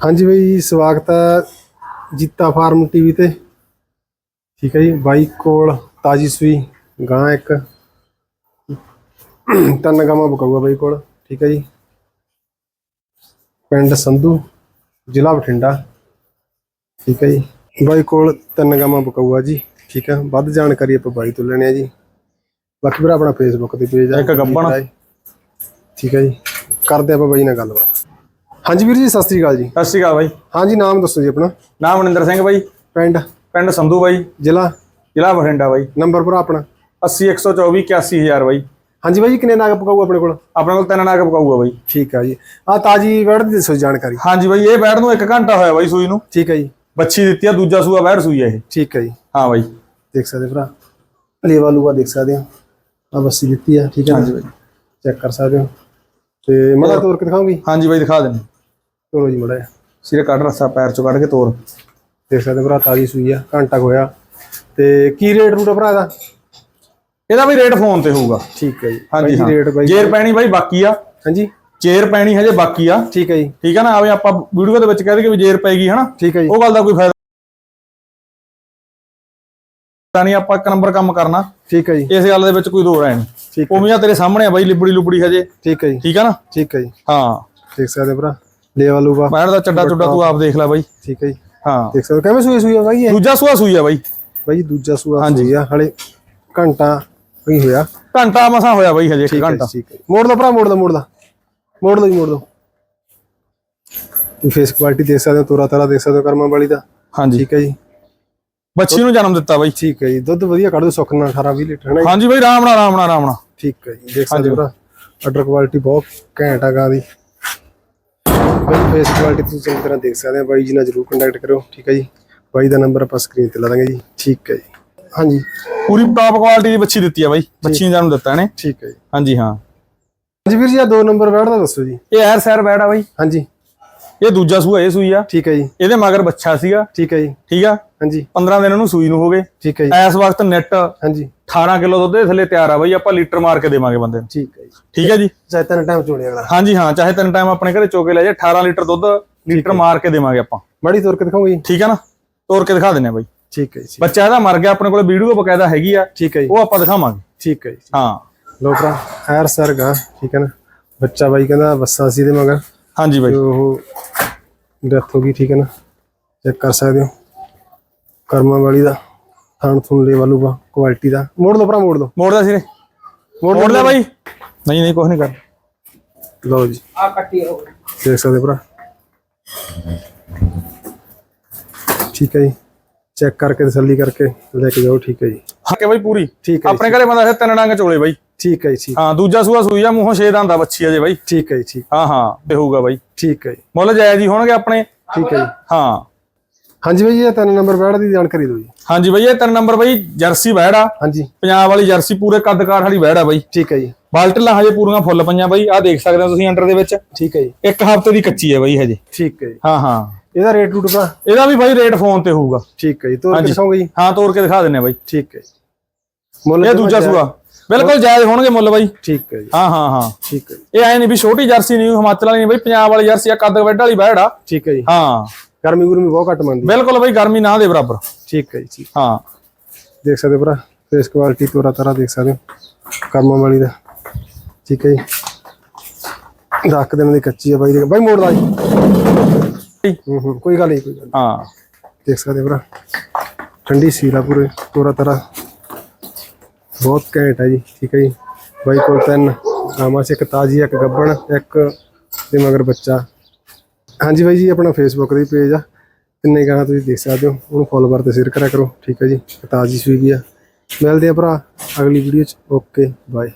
ਹਾਂਜੀ ਬਈ ਸਵਾਗਤ ਹੈ ਜੀਤਾ ਫਾਰਮ ਟੀਵੀ ਤੇ। ਠੀਕ ਹੈ ਜੀ ਬਾਈ ਕੋਲ ਤਾਜੀ ਸੂਈ ਗਾਂ ਇੱਕ। ਤਿੰਨ ਗਾਵਾਂ ਬਕਾਊਗਾ ਬਾਈ ਕੋਲ ਠੀਕ ਹੈ ਜੀ। ਪਿੰਡ ਸੰਧੂ ਜ਼ਿਲ੍ਹਾ ਬਠਿੰਡਾ ਠੀਕ ਹੈ ਜੀ। ਬਾਈ ਕੋਲ ਤਿੰਨ ਗਾਵਾਂ ਬਕਾਊਗਾ ਜੀ ਠੀਕ ਹੈ। ਵੱਧ ਜਾਣਕਾਰੀ ਆਪਾਂ ਬਾਈ ਤੋਂ ਲੈਣੀ ਹੈ ਜੀ। ਬਾਕੀ ਵੀਰ ਆਪਣਾ ਫੇਸਬੁੱਕ ਤੇ ਪੇਜ ਹੈ ਇੱਕ ਗੱਭਣ। ਠੀਕ ਹੈ ਜੀ। ਕਰਦੇ ਆਪਾਂ ਬਾਈ ਨਾਲ ਗੱਲਬਾਤ। ਹਾਂਜੀ ਵੀਰ ਜੀ ਸਤਿ ਸ੍ਰੀ ਅਕਾਲ ਜੀ। ਸਤਿ ਸ਼੍ਰੀ ਅਕਾਲ ਬਾਈ। ਹਾਂਜੀ ਨਾਮ ਦੱਸੋ ਜੀ ਆਪਣਾ। ਨਾਮ ਮਨਿੰਦਰ ਸਿੰਘ ਬਾਈ। ਪਿੰਡ? ਪਿੰਡ ਸੰਧੂ ਬਾਈ। ਜ਼ਿਲ੍ਹਾ? ਜ਼ਿਲ੍ਹਾ ਬਠਿੰਡਾ ਬਾਈ। ਨੰਬਰ ਭਰਾ ਆਪਣਾ। 80 124 81000 ਬਾਈ। ਹਾਂਜੀ ਬਾਈ ਜੀ ਕਿੰਨੇ ਨਾਗ ਪਕਾਊ ਆਪਣੇ ਕੋਲ? ਆਪਣੇ ਕੋਲ ਤਿੰਨ ਨਾਗ ਪਕਾਊਗਾ ਬਾਈ। ਠੀਕ ਆ ਜੀ। ਆ ਤਾਜੀ ਵੜ ਦੀ ਦੱਸੋ ਜਾਣਕਾਰੀ। ਹਾਂਜੀ ਬਾਈ ਇਹ ਬੈਠ ਨੂੰ 1 ਘੰਟਾ ਹੋਇਆ ਬਾਈ ਸੂਈ ਨੂੰ। ਠੀਕ ਹੈ ਜੀ। ਬੱਚੀ ਦਿੱਤੀ ਆ ਦੂਜਾ ਸੂਆ ਬੈਠ ਸੂਈ ਆ ਇਹ। ਠੀਕ ਹੈ ਜੀ। ਹਾਂ ਬਾਈ। ਦੇਖ ਸਕਦੇ ਭਰਾ। ਲੇਵਾ ਲੂਆ ਦੇਖ ਸਕਦੇ ਹੋ ਆ ਬੱਸੀ ਦਿੱਤੀ ਆ ਠੀਕ ਹੈ ਹਾਂਜੀ ਬਾਈ। ਚੈੱਕ ਕਰ ਸਕਦੇ ਹੋ। ਤੇ ਮੜਾ ਤੋਰ ਕੇ ਦਿਖਾਉਂਗੀ ਹਾਂਜੀ ਬਾਈ ਦਿਖਾ ਦਿੰਦੇ। ਤੋਰੋ ਜੀ ਮੜਾ ਸਿਰੇ ਕੱਢ ਰਸਾ ਪੈਰ ਚੋਂ ਕੱਢ ਕੇ ਤੋਰ। ਦੇਖ ਸਕਦੇ ਭਰਾ ਤਾਜੀ ਸੂਈ ਆ ਘੰਟਾ ਹੋਇਆ। ਤੇ ਕੀ ਰੇਟ ਰੂਟ ਆ ਭਰਾ ਦਾ ਇਹਦਾ ਵੀ ਰੇਟ ਫੋਨ ਤੇ ਹੋਊਗਾ। ਠੀਕ ਹੈ ਜੀ। ਹਾਂਜੀ ਰੇਟ ਬਾਈ ਜੇਰ ਪੈਣੀ ਬਾਈ ਬਾਕੀ ਆ। ਹਾਂਜੀ। ਚੇਰ ਪੈਣੀ ਹਜੇ ਬਾਕੀ ਆ। ਠੀਕ ਹੈ ਜੀ। ਠੀਕ ਆ ਨਾ ਆਵੇ ਆਪਾਂ ਵੀਡੀਓ ਦੇ ਵਿੱਚ ਕਹਿ ਦਈਏ ਵੀ ਜੇਰ ਪੈਗੀ ਹਨਾ? ਠੀਕ ਹੈ ਜੀ। ਉਹ ਗੱਲ ਦਾ ਕੋਈ ਫਾਇਦਾ ਨਹੀਂ ਆਪਾਂ ਇੱਕ ਨੰਬਰ ਕੰਮ ਕਰਨਾ। ਠੀਕ ਹੈ ਜੀ। ਇਸ ਗੱਲ ਦੇ ਵਿੱਚ ਕੋਈ ਦੋ ਰਾय ਨਹੀਂ ਹੈ ਉਮੀਆਂ ਤੇਰੇ ਸਾਹਮਣੇ ਆ ਬਾਈ ਲਿਬੜੀ ਲੁਬੜੀ ਹਜੇ। ਠੀਕ ਹੈ ਜੀ। ਠੀਕ ਆ ਨਾ? ਠੀਕ ਹੈ ਜੀ। ਹਾਂ। ਦੇਖ ਸਕਦੇ ਭਰਾ। ਲੇਵਾ ਲੂਆ ਬੈਠ ਦਾ ਚੱਡਾ ਚੁੱਡਾ ਤੂੰ ਆਪ ਦੇਖ ਲੈ ਬਾਈ। ਠੀਕ ਹੈ ਜੀ। ਹਾਂ। ਦੇਖ ਸਕਦੇ। ਕਿਵੇਂ ਸੂਈ ਸੂਈ ਆ ਬਾਈ ਇਹ? ਦੂਜਾ ਸੂਆ ਸੂਈ ਆ ਬਾਈ। ਬਾਈ ਦੂਜਾ ਸੂਆ ਹਾਂਜੀ। ਆ। ਹਲੇ ਘੰਟਾ ਹੀ ਹੋਇਆ। ਘੰਟਾ ਮਸਾ ਹੋਇਆ ਬਾਈ ਹਜੇ ਘੰਟਾ। ਠੀਕ ਹੈ। ਮੋੜ ਦੋ ਭਰਾ ਮੋੜ ਦੋ ਮੋੜ ਦੋ ਮੋੜ ਦੋ ਜੀ ਮੋੜ ਦੋ ਇਹ ਫੇਸ ਕੁਆਲਿਟੀ ਦੇਖ ਸਕਦੇ ਹੋ ਤੋਰਾ ਤਾਰਾ ਦੇਖ ਸਕਦੇ ਹੋ ਕਰਮਾਂ ਵਾਲੀ ਦਾ। ਹਾਂਜੀ। ਠੀਕ ਹੈ ਜੀ। ਬੱਚੀ ਨੂੰ ਜਨਮ ਦਿੱਤਾ ਬਾਈ। ਠੀਕ ਹੈ ਜੀ। ਦੁੱਧ ਵਧੀਆ ਕੱਢ ਦੋ ਸੁੱਖ ਨਾਲ 18 20 ਲੀਟਰ ਹੈ ਨਾ? ਹਾਂਜੀ ਬਾਈ ਰਾਮ ਨਾਲ ਰਾਮ ਨਾਲ ਰਾਮ ਨਾਲ। ਠੀਕ ਹੈ ਜੀ। ਦੇਖ ਸਕਦੇ ਹੋ ਭਰਾ ਆਰਡਰ ਕੁਆਲਿਟੀ ਬਹੁਤ ਘੈਂਟ ਆ ਗਾਂ ਦੀ। ਬਾਈ ਫੇਸ ਕੁਆਲਿਟੀ ਤੁਸੀਂ ਚੰਗੀ ਤਰ੍ਹਾਂ ਦੇਖ ਸਕਦੇ ਹੋ। ਬਾਈ ਜੀ ਨਾਲ ਜਰੂਰ ਕੰਟੈਕਟ ਕਰੋ ਠੀਕ ਹੈ ਜੀ? ਬਾਈ ਦਾ ਨੰਬਰ ਆਪਾਂ ਸਕਰੀਨ ਤੇ ਲਾ ਦਾਂਗੇ ਜੀ। ਠੀਕ ਹੈ ਜੀ। ਹਾਂਜੀ। ਪੂਰੀ ਟਾਪ ਕੁਆਲਿਟੀ ਦੀ ਬੱਚੀ ਦਿੱਤੀ ਆ ਬਾਈ। ਬੱਚੀ ਨੂੰ ਜਨਮ ਦਿੱਤਾ ਇਹਨੇ। ਠੀਕ ਹੈ ਜੀ। ਹਾਂਜੀ ਹਾਂ। ਹਾਂਜੀ ਵੀਰ ਜੀ ਆ ਦੋ ਨੰਬਰ ਬੈਠ ਦਾ ਦੱਸੋ ਜੀ। ਇਹ ਐਰ ਸੈਰ ਬੈੜਾ ਬਾਈ। ਹਾਂਜੀ। ਇਹ ਦੂਜਾ ਸੂਆ ਇਹ ਸੂਈ ਆ। ਠੀਕ ਹੈ ਜੀ। ਇਹਦੇ ਮਗਰ ਬੱਚਾ ਸੀਗਾ। ਠੀਕ ਹੈ ਜੀ। ਠੀਕ ਆ? ਹਾਂਜੀ। 15 ਦਿਨ ਉਹਨੂੰ ਸੂਈ ਨੂੰ ਹੋ ਗਏ। ਠੀਕ ਹੈ ਜੀ। ਇਸ ਵਕਤ ਨੈਟ ਹਾਂਜੀ। 18 ਕਿਲੋ ਦੁੱਧ ਦੇ ਥੱਲੇ ਤਿਆਰ ਆ ਬਾਈ ਆਪਾਂ ਲੀਟਰ ਮਾਰ ਕੇ ਦੇਵਾਂਗੇ ਬੰਦੇ ਨੂੰ। ਠੀਕ ਹੈ ਜੀ। ਠੀਕ ਹੈ ਜੀ? ਚਾਹੇ ਤਿੰਨ ਟਾਈਮ ਚੋਣੇ ਅਗਲਾ। ਹਾਂਜੀ ਹਾਂ ਚਾਹੇ ਤਿੰਨ ਟਾਈਮ ਆਪਣੇ ਘਰੇ ਚੋਕੇ ਲੈ ਜਾ 18 ਲੀਟਰ ਦੁੱਧ ਲੀਟਰ ਮਾਰ ਕੇ ਦੇਵਾਂਗੇ ਆਪਾਂ। ਮਾੜੀ ਤੋਰ ਕੇ ਦਿਖਾਉਂਗੇ ਜੀ। ਠੀਕ ਹੈ ਨਾ? ਤੋੜ ਕੇ ਦਿਖਾ ਦਿੰਨੇ ਆ ਬਾਈ। ਠੀਕ ਹੈ ਜੀ। ਬੱਚਾ ਇਹਦਾ ਮਰ ਗਿਆ ਆਪਣੇ ਕੋਲ ਵੀਡੀਓ ਬਕਾਇਦਾ ਹੈਗੀ ਆ। ਠੀਕ ਹੈ ਜੀ। ਉਹ ਆਪਾਂ ਦਿਖਾਵਾਂਗੇ। ਠੀਕ ਹੈ ਜੀ। ਹਾਂ। ਲੋ ਭਰਾ ਐਰ ਸਰਗਾ ਠੀਕ ਹੈ ਨਾ? ਬੱਚਾ ਬਾਈ ਕਹਿੰਦਾ ਬੱਸਾ ਸੀ ਦੇ ਮਗਰ। ਹਾਂਜੀ ਬਾਈ। ਉਹ ਡੈਥ ਹੋ ਗਈ ਠੀਕ ਹੈ ਨਾ? ਚੈੱਕ ਕਰ ਸਕਦੇ ਹੋ। ਕਰਮਾਂ ਵਾਲੀ ਦਾ ਥਾਣ ਥੁਣ ਲੈ ਵਾਲੂਗਾ ਕੁਆਲਿਟੀ ਦਾ। ਮੋੜ ਦੋ ਭਰਾ ਮੋੜ ਦੋ। ਮੋੜਦਾ ਸਿਰੇ ਮੋੜ ਮੋੜ ਲੈ ਬਾਈ। ਨਹੀਂ ਨਹੀਂ ਕੁਝ ਨਹੀਂ ਕਰ। ਲਓ ਜੀ। ਆ ਕੱਟੀ ਹੋ ਦੇਖ ਸਕਦੇ ਭਰਾ। ਠੀਕ ਹੈ ਜੀ। ਚੈੱਕ ਕਰਕੇ ਤਸੱਲੀ ਕਰਕੇ ਲੈ ਕੇ ਜਾਓ ਠੀਕ ਹੈ ਜੀ। ਹਾਂ ਕਿ ਬਾਈ ਪੂਰੀ? ਠੀਕ ਹੈ ਜੀ ਆਪਣੇ ਘਰੇ ਬੰਦਾ ਹੈ ਤਿੰਨ ਡੰਗ ਚੋਲੇ ਬਾਈ। ਠੀਕ ਹੈ ਜੀ ਠੀਕ- ਹਾਂ ਦੂਜਾ ਸੂਆ ਸੂਈ ਆ ਮੂੰਹੋਂ ਛੇ ਦੰਦਾ ਬੱਚੀ ਆ ਜੇ ਬਾਈ। ਠੀਕ ਹੈ ਜੀ ਠੀਕ। ਹਾਂ ਹਾਂ ਤੇ ਹੋਊਗਾ ਬਾਈ। ਠੀਕ ਹੈ ਜੀ। ਮੁੱਲ ਜਾਇਜ਼ ਹੀ ਹੋਣਗੇ ਆਪਣੇ। ਠੀਕ ਹੈ ਜੀ। ਹਾਂ। ਹਾਂਜੀ ਬਾਈ ਇਹ ਤਿੰਨ ਨੰਬਰ ਬੈੜ ਦੀ ਜਾਣਕਾਰੀ ਦਿਓ ਜੀ। ਹਾਂਜੀ ਬਾਈ ਇਹ ਤਿੰਨ ਨੰਬਰ ਬਾਈ ਜਰਸੀ ਬੈੜ ਆ। ਹਾਂਜੀ। ਪੰਜਾਬ ਵਾਲੀ ਜਰਸੀ ਪੂਰੇ ਕੱਦ ਕਾਠ ਵਾਲੀ ਬੈੜ ਆ ਬਾਈ। ਠੀਕ ਹੈ ਜੀ। ਬਾਲਟਲਾਂ ਹਜੇ ਪੂਰੀਆਂ ਫੁੱਲ ਪਈਆਂ ਬਾਈ ਆਹ ਦੇਖ ਸਕਦੇ ਹੋ ਤੁਸੀਂ ਅੰਡਰ ਦੇ ਵਿੱਚ। ਠੀਕ ਹੈ ਜੀ। ਇੱਕ ਹਫ਼ਤੇ ਦੀ ਕੱਚੀ ਹੈ ਬਾਈ ਹਜੇ। ਠੀਕ ਹੈ ਜੀ। ਹਾਂ ਹਾਂ। ਇਹਦਾ ਰੇਟ ਰੂਟ ਭਰਾ ਇਹਦਾ ਵੀ ਬਾਈ ਰੇਟ ਫੋਨ ਤੇ ਹੋਊਗਾ। ਠੀਕ ਹੈ ਜੀ ਤੋਰ ਕੇ। ਦਿਖਾਉਂਗੇ ਜੀ। ਹਾਂ ਤੋੜ ਕੇ ਦਿਖਾ ਦਿੰਨੇ ਆ ਬਾਈ। ਠੀਕ ਹੈ ਮੁੱਲ ਇਹ ਦੂਜਾ ਸੂਆ। ਬਿਲਕੁਲ ਜਾਇਜ਼ ਹੋਣਗੇ ਮੁੱਲ ਬਾਈ। ਠੀਕ ਹੈ ਜੀ। ਹਾਂ ਹਾਂ ਹਾਂ। ਠੀਕ ਹੈ ਇਹ ਐ ਨਹੀਂ ਵੀ ਛੋਟੀ ਜਰਸੀ ਨਹੀਂ ਹਿਮਾਚਲ ਵਾਲੀ ਨਹੀਂ ਬਾਈ ਪੰਜਾਬ ਵਾਲੀ ਜਰਸੀ ਆ ਕੱਦ ਵੱਡ ਵਾਲੀ ਬੈੜ ਆ। ਠੀਕ ਹੈ ਜੀ। ਹਾਂ। ਗਰਮੀ ਗੁਰਮੀ ਬਹੁਤ ਘੱਟ ਮੰਨਦੀ। ਬਿਲਕੁਲ ਬਾਈ ਗਰਮੀ ਨਾ ਦੇ ਬਰਾਬਰ। ਠੀਕ ਹੈ ਜੀ ਠੀਕ। ਹਾਂ। ਦੇਖ ਸਕਦੇ ਭਰਾ ਫੇਸ ਕੁਆਲਿਟੀ ਤੋਰਾ ਤਾਰਾ ਦੇਖ ਸਕਦੇ ਹੋ। ਕਰਮਾਂ ਵਾਲੀ ਦਾ। ਠੀਕ ਹੈ ਜੀ। ਰੱਖ ਦਿਨ ਦੀ ਕੱਚੀ ਹੈ ਬਾਈ ਦੇ। ਬਾਈ ਮੋੜਦਾ ਜੀ। ਹੂੰ ਹੂੰ ਕੋਈ ਗੱਲ ਨਹੀਂ ਕੋਈ ਗੱਲ। ਹਾਂ। ਦੇਖ ਸਕਦੇ ਭਰਾ। ਠੰਡੀ ਸੀਲਾ ਪੂਰੇ ਤੋਰਾ ਤਾਰਾ ਬਹੁਤ ਘੈਂਟ ਹੈ ਜੀ। ਠੀਕ ਹੈ ਜੀ। ਬਾਈ ਕੋਲ ਤਿੰਨ। ਗਾਵਾਂ ਸੀ ਇੱਕ ਤਾਜੀ ਇੱਕ ਗੱਬਣ ਇੱਕ ਤੇ ਮਗਰ ਬੱਚਾ। ਹਾਂਜੀ ਬਾਈ ਜੀ, ਆਪਣਾ ਫੇਸਬੁੱਕ ਦੀ ਪੇਜ ਆ। ਕਿੰਨੇ ਗਾਣਾ ਤੁਸੀਂ ਦੇਖ ਸਕਦੇ ਹੋ। ਉਹਨੂੰ ਫੋਲੋਵਰ ਤੇ ਸ਼ੇਅਰ ਕਰਿਆ ਕਰੋ। ਠੀਕ ਹੈ ਜੀ ਤਾਜੀ ਸੂਈ ਵੀ ਆ। ਮਿਲਦੇ ਆ ਭਰਾ, ਅਗਲੀ ਵੀਡੀਓ ਚ। Okay bye